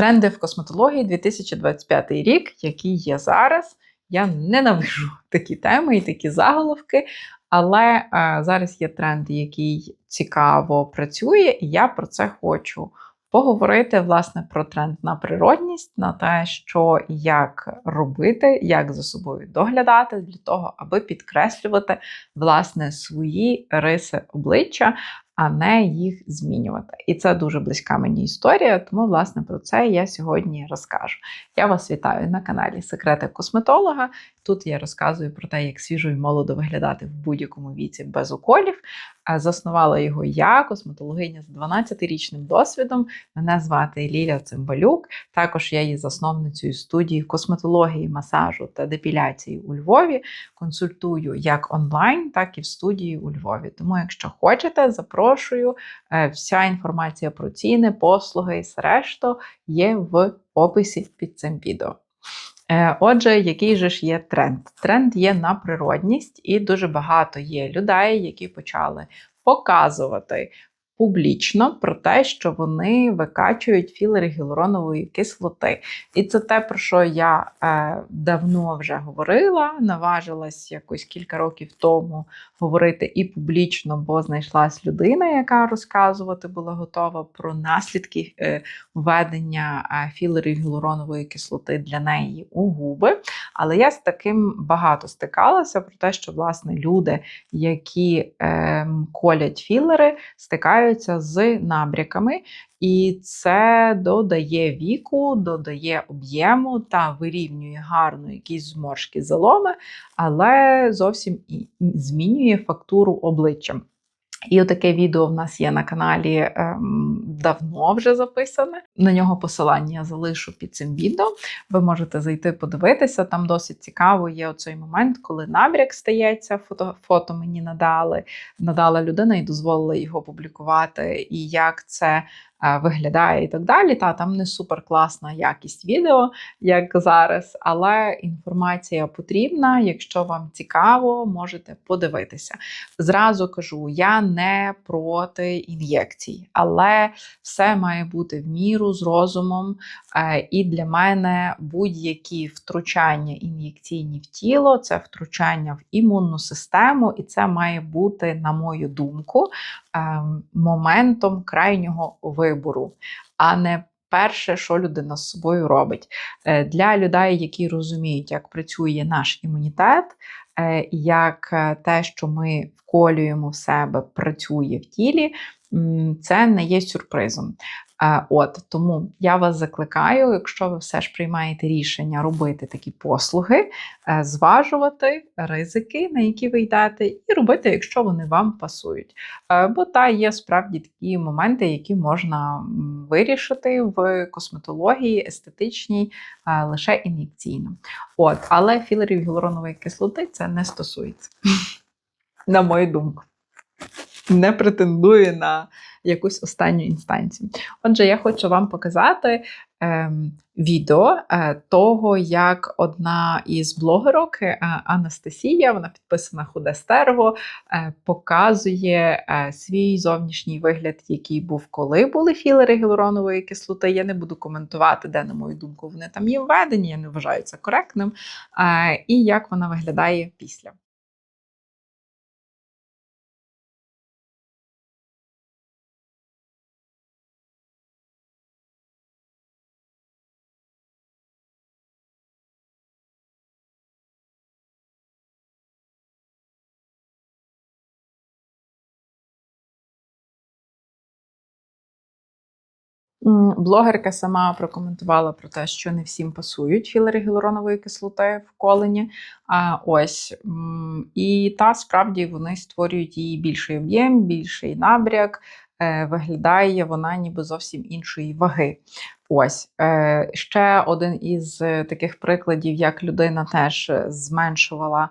Тренди в косметології 2025 рік, який є зараз. Я ненавижу такі теми і такі заголовки, але е, зараз є тренд, який цікаво працює, і я про це хочу поговорити власне про тренд на природність, на те, що як робити, як за собою доглядати для того, аби підкреслювати власне свої риси обличчя, а не їх змінювати. І це дуже близька мені історія, тому, власне, про це я сьогодні розкажу. Я вас вітаю на каналі Секрети косметолога. Тут я розказую про те, як свіжо і молодо виглядати в будь-якому віці без уколів. Заснувала його я, косметологиня з 12-річним досвідом. Мене звати Ліля Цимбалюк. Також я є засновницею студії косметології, масажу та депіляції у Львові. Консультую як онлайн, так і в студії у Львові. Тому, якщо хочете, запрошую. Е, вся інформація про ціни, послуги і все решта є в описі під цим відео. Е, отже, який же ж є тренд? Тренд є на природність, і дуже багато є людей, які почали показувати публічно про те, що вони викачують філери гіалуронової кислоти. І це те, про що я е, давно вже говорила, наважилась якось кілька років тому говорити і публічно, бо знайшлась людина, яка розказувати була готова про наслідки е, введення е, філерів гіалуронової кислоти для неї у губи. Але я з таким багато стикалася про те, що власне люди, які е, колять філери, стикаються з набряками, і це додає віку, додає об'єму та вирівнює гарно якісь зморшки заломи, але зовсім і змінює фактуру обличчя. І отаке відео в нас є на каналі ем, давно вже записане. На нього посилання я залишу під цим відео. Ви можете зайти подивитися. Там досить цікаво є оцей момент, коли набряк стається. Фото фото мені надали, надала людина і дозволила його публікувати. І як це виглядає і так далі. Та там не супер класна якість відео, як зараз, але інформація потрібна. Якщо вам цікаво, можете подивитися. Зразу кажу, я не проти ін'єкцій, але все має бути в міру з розумом. Е, і для мене будь-які втручання ін'єкційні в тіло це втручання в імунну систему, і це має бути, на мою думку, ем, моментом крайнього вибору вибору, а не перше, що людина з собою робить. Е, для людей, які розуміють, як працює наш імунітет, е, як е, те, що ми вколюємо в себе, працює в тілі, це не є сюрпризом. От Тому я вас закликаю, якщо ви все ж приймаєте рішення робити такі послуги, е, зважувати ризики, на які ви йдете, і робити, якщо вони вам пасують. Е, бо та є справді такі моменти, які можна вирішити в косметології, естетичній, е, лише ін'єкційно. От, Але філерів гіалуронової кислоти це не стосується, на мою думку не претендує на якусь останню інстанцію. Отже, я хочу вам показати е, відео е, того, як одна із блогерок е, Анастасія, вона підписана Худе Стерво, е, показує е, свій зовнішній вигляд, який був, коли були філери гіалуронової кислоти. Я не буду коментувати, де, на мою думку, вони там є введені, я не вважаю це коректним. Е, і як вона виглядає після. Блогерка сама прокоментувала про те, що не всім пасують філери гіалуронової кислоти в колені. А ось і та справді вони створюють її більший об'єм, більший набряк. Е, виглядає вона ніби зовсім іншої ваги. Ось е, ще один із таких прикладів, як людина теж зменшувала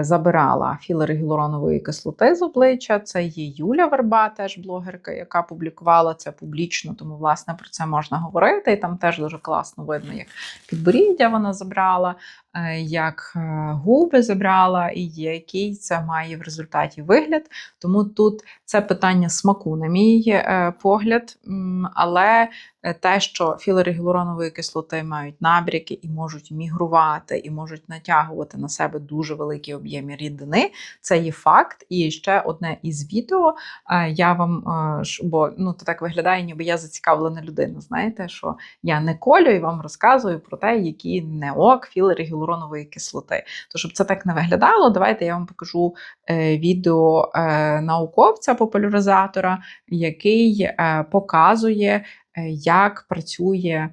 забирала філери гіалуронової кислоти з обличчя. Це є Юля Верба, теж блогерка, яка публікувала це публічно, тому власне про це можна говорити. І там теж дуже класно видно, як підборіддя вона забрала, е, як е, губи забрала, і який це має в результаті вигляд. Тому тут це питання смаку, на мій погляд, але е, те, що філери гіалуронової кислоти мають набряки і можуть мігрувати, і можуть натягувати на себе дуже великі об'єми рідини. Це є факт. І ще одне із відео е, я вам, е, бо ну то так виглядає, ніби я зацікавлена людина. Знаєте, що я не колю і вам розказую про те, які не ок філери гіалуронової кислоти. То щоб це так не виглядало, давайте я вам покажу е, відео е, науковця, популяризатора, який е, показує, як працює.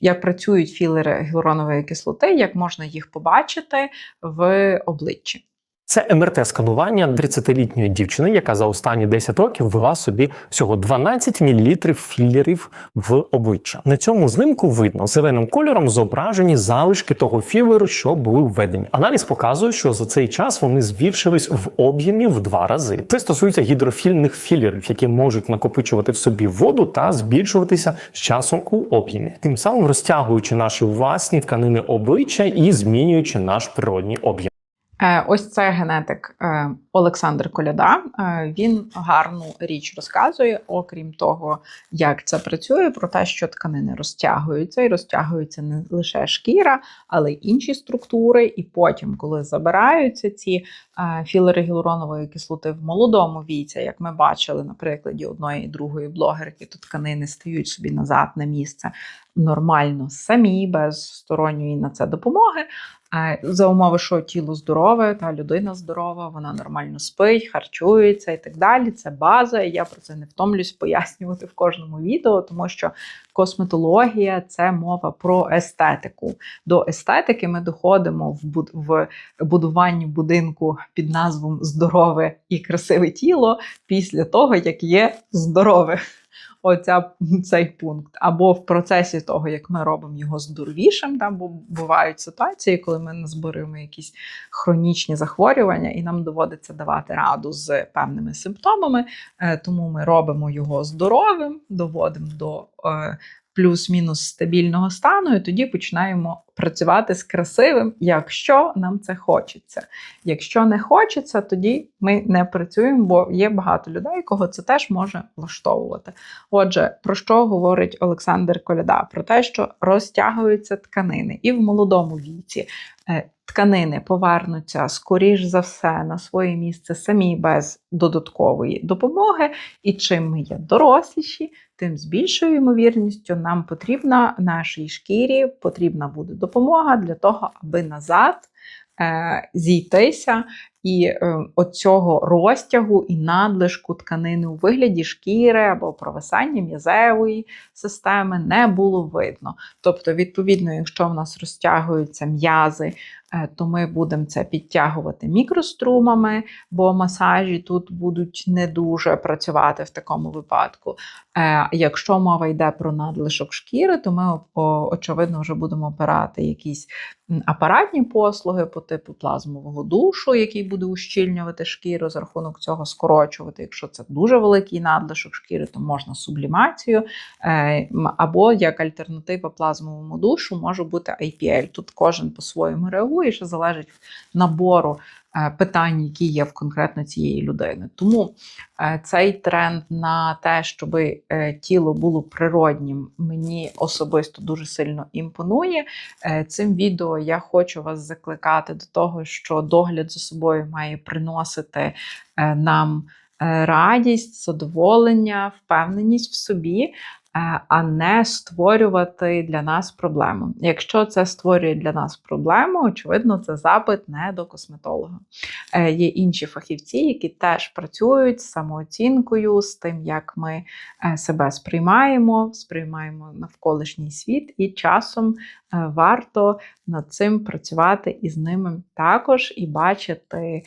Як працюють філери гіалуронової кислоти, як можна їх побачити в обличчі. Це МРТ-сканування 30-літньої дівчини, яка за останні 10 років ввела собі всього 12 мл філерів в обличчя. На цьому знімку видно зеленим кольором зображені залишки того філеру, що були введені. Аналіз показує, що за цей час вони збільшились в об'ємі в два рази. Це стосується гідрофільних філерів, які можуть накопичувати в собі воду та збільшуватися з часом у об'ємі, тим самим розтягуючи наші власні тканини обличчя і змінюючи наш природній об'єм. Е, Ось це генетик е, Олександр Коляда. Е, Він гарну річ розказує, окрім того, як це працює, про те, що тканини розтягуються, і розтягується не лише шкіра, але й інші структури. І потім, коли забираються ці філери гіалуронової кислоти в молодому віці, як ми бачили на прикладі одної і другої блогерки, то тканини стають собі назад на місце нормально самі, без сторонньої на це допомоги. Е, За умови, що тіло здорове, та людина здорова, вона нормально спить, харчується і так далі. Це база. Я про це не втомлюсь пояснювати в кожному відео, тому що косметологія це мова про естетику. До естетики ми доходимо в, буд- в будуванні будинку під назвом Здорове і красиве тіло після того, як є здорове. Оця цей пункт, або в процесі того, як ми робимо його здоровішим, там бо бувають ситуації, коли ми назборюємо якісь хронічні захворювання, і нам доводиться давати раду з певними симптомами. Е, Тому ми робимо його здоровим, доводимо до е, плюс-мінус стабільного стану, і тоді починаємо працювати з красивим, якщо нам це хочеться. Якщо не хочеться, тоді ми не працюємо, бо є багато людей, кого це теж може влаштовувати. Отже, про що говорить Олександр Коляда? Про те, що розтягуються тканини, і в молодому віці тканини повернуться скоріш за все на своє місце самі без додаткової допомоги. І чим ми є доросліші, тим з більшою ймовірністю нам потрібна нашій шкірі, потрібна буде допомога для того, аби назад е, зійтися і е, оцього розтягу і надлишку тканини у вигляді шкіри або провисання м'язевої системи не було видно. Тобто, відповідно, якщо в нас розтягуються м'язи, е, то ми будемо це підтягувати мікрострумами, бо масажі тут будуть не дуже працювати в такому випадку. Е, Якщо мова йде про надлишок шкіри, то ми очевидно вже будемо опирати якісь апаратні послуги по типу плазмового душу, який буде ущільнювати шкіру, за рахунок цього скорочувати. Якщо це дуже великий надлишок шкіри, то можна сублімацію. Е, Або як альтернатива плазмовому душу може бути IPL. Тут кожен по-своєму реагує, що залежить набору питань, які є в конкретно цієї людини. Тому е, цей тренд на те, щоб тіло було природнім, мені особисто дуже сильно імпонує. Е, Цим відео я хочу вас закликати до того, що догляд за собою має приносити е, нам е, радість, задоволення, впевненість в собі. Е, А не створювати для нас проблему. Якщо це створює для нас проблему, очевидно, це запит не до косметолога. Е, Є інші фахівці, які теж працюють з самооцінкою, з тим, як ми е, себе сприймаємо, сприймаємо навколишній світ, і часом варто над цим працювати і з ними також, і бачити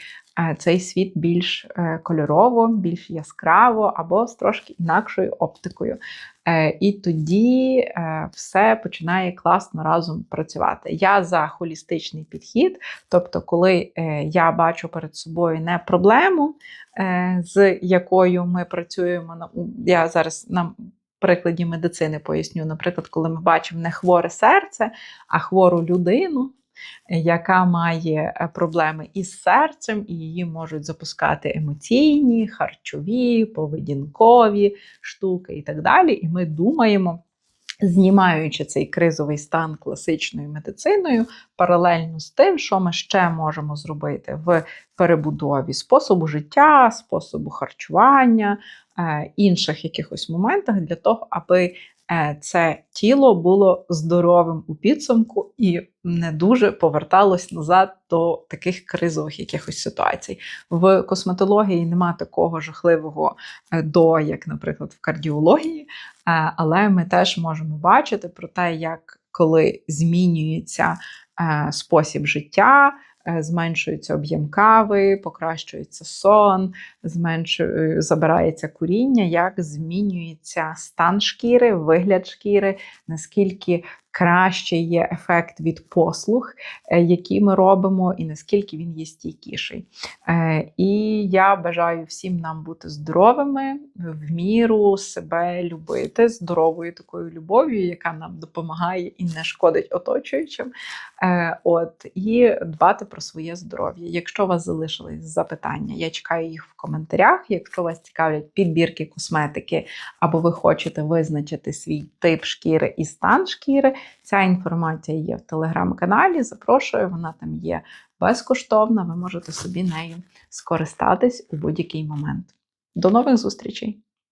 цей світ більш кольорово, більш яскраво або з трошки інакшою оптикою. Е, І тоді е, все починає класно разом працювати. Я за холістичний підхід, тобто, коли е, я бачу перед собою не проблему, з якою ми працюємо. на- Я зараз на прикладі медицини поясню. Наприклад, коли ми бачимо не хворе серце, а хвору людину. Яка має е, проблеми із серцем, і її можуть запускати емоційні, харчові, поведінкові штуки і так далі. І ми думаємо. Знімаючи цей кризовий стан класичною медициною, паралельно з тим, що ми ще можемо зробити в перебудові способу життя, способу харчування, е, інших якихось моментах для того, аби це тіло було здоровим у підсумку і не дуже поверталось назад до таких кризових якихось ситуацій. В косметології нема такого жахливого е, до, як, наприклад, в кардіології, е, але ми теж можемо бачити про те, як коли змінюється е, спосіб життя. Е, Зменшується об'єм кави, покращується сон, зменшує, забирається куріння, як змінюється стан шкіри, вигляд шкіри, наскільки краще є ефект від послуг, е, які ми робимо, і наскільки він є стійкіший. Е, І я бажаю всім нам бути здоровими, в міру себе любити, здоровою такою любов'ю, яка нам допомагає і не шкодить оточуючим. Е, От і дбати про своє здоров'я. Якщо у вас залишились запитання, я чекаю їх в коментарях. Якщо вас цікавлять підбірки косметики, або ви хочете визначити свій тип шкіри і стан шкіри, ця інформація є в телеграм-каналі. Запрошую, вона там є безкоштовна. Ви можете собі нею скористатись у будь-який момент. До нових зустрічей!